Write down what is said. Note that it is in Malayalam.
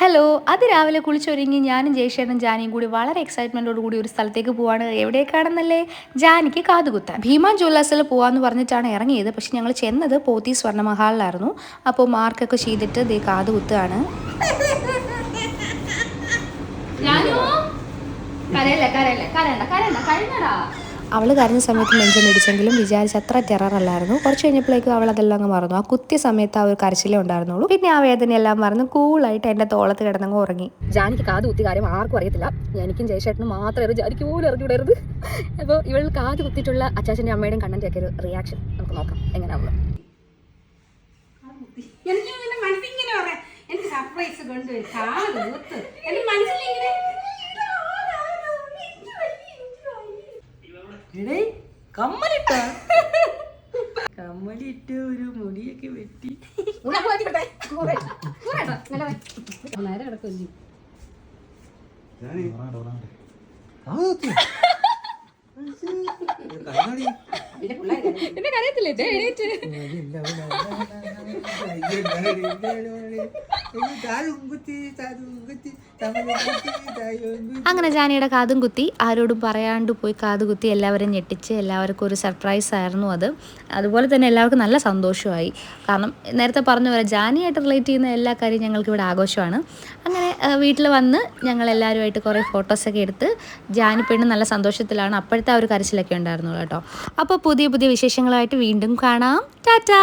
ഹലോ അത് രാവിലെ കുളിച്ചൊരുങ്ങി ഞാനും ജയശേഖരനും ജാനിയും കൂടി വളരെ എക്സൈറ്റ്മെന്റോട് കൂടി ഒരു സ്ഥലത്തേക്ക് പോവാണ്. എവിടേക്കാണെന്നല്ലേ? ജാനിക്ക് കാതുകുത്താൻ. ഭീമാൻ ജ്വല്ലേഴ്സിൽ പോകാമെന്ന് പറഞ്ഞിട്ടാണ് ഇറങ്ങിയത്. പക്ഷെ ഞങ്ങൾ ചെന്നത് പോത്തി സ്വർണമഹാളിലായിരുന്നു. അപ്പോൾ മാർക്കൊക്കെ ചെയ്തിട്ട് ദേ കാതുകുത്തുകയാണ് അവൾ കരഞ്ഞ സമയത്ത് നെഞ്ചൊന്നിടിച്ചെങ്കിലും വിചാരിച്ച അത്ര ടെററല്ലായിരുന്നു. കുറച്ച് കഴിഞ്ഞപ്പോഴേക്കും അവൾ അതെല്ലാം അങ്ങ് മറന്നു. ആ കുത്തിയ സമയത്ത് ആ ഒരു കരച്ചിലേ ഉണ്ടായിരുന്നുള്ളൂ. പിന്നെ ആ വേദനയെല്ലാം മറന്ന് കൂളായിട്ട് എന്റെ തോളത്ത് കിടന്നങ്ങ് ഉറങ്ങി. ജാനിക്ക് കാത് കുത്തി കാര്യം ആർക്കും അറിയത്തില്ല. എനിക്കും ജയശേട്ടനും മാത്രമേ അറിയൂ ജാനിക്ക് പോലും അറിഞ്ഞു വിടരുത് അപ്പോൾ ഇവൾ കാത് കുത്തിയിട്ടുള്ള അച്ചാച്ചന്റെ അമ്മയുടെയും കണ്ണന്റെ ഒക്കെ ഒരു റിയാക്ഷൻ നമുക്ക് നോക്കാം. എങ്ങനെയാവുള്ളൂ എനിക്ക് മനസ്സിങ്ങനെ പറയാം എനിക്ക് സർപ്രൈസ് കൊണ്ടുവരും. കാത് കുത്ത് എന്റെ മനസ്സിലിങ്ങനെ എടേ കമ്മലിട്ട. കമ്മലിട്ട് ഒരു മുടിയൊക്കെ വെട്ടി. നേരെ കിടക്കും എന്നെ കരയത്തില്ലേ അങ്ങനെ ജാനിയുടെ കാതും കുത്തി ആരോടും പറയാണ്ട് പോയി കാത് കുത്തി എല്ലാവരും ഞെട്ടിച്ച് എല്ലാവർക്കും ഒരു സർപ്രൈസ് ആയിരുന്നു അത്. അതുപോലെ തന്നെ എല്ലാവർക്കും നല്ല സന്തോഷമായി. കാരണം നേരത്തെ പറഞ്ഞ പോലെ ജാനിയായിട്ട് റിലേറ്റ് ചെയ്യുന്ന എല്ലാ കാര്യവും ഞങ്ങൾക്ക് ഇവിടെ ആഘോഷമാണ്. അങ്ങനെ വീട്ടിൽ വന്ന് ഞങ്ങൾ എല്ലാവരുമായിട്ട് കുറേ ഫോട്ടോസൊക്കെ എടുത്ത് ജാനി പെണ്ണ് നല്ല സന്തോഷത്തിലാണ് അപ്പോഴത്തെ ആ ഒരു കരച്ചിലൊക്കെ ഉണ്ടായിരുന്നു കേട്ടോ. അപ്പോൾ പുതിയ പുതിയ വിശേഷങ്ങളായിട്ട് വീണ്ടും കാണാം. ടാറ്റാ!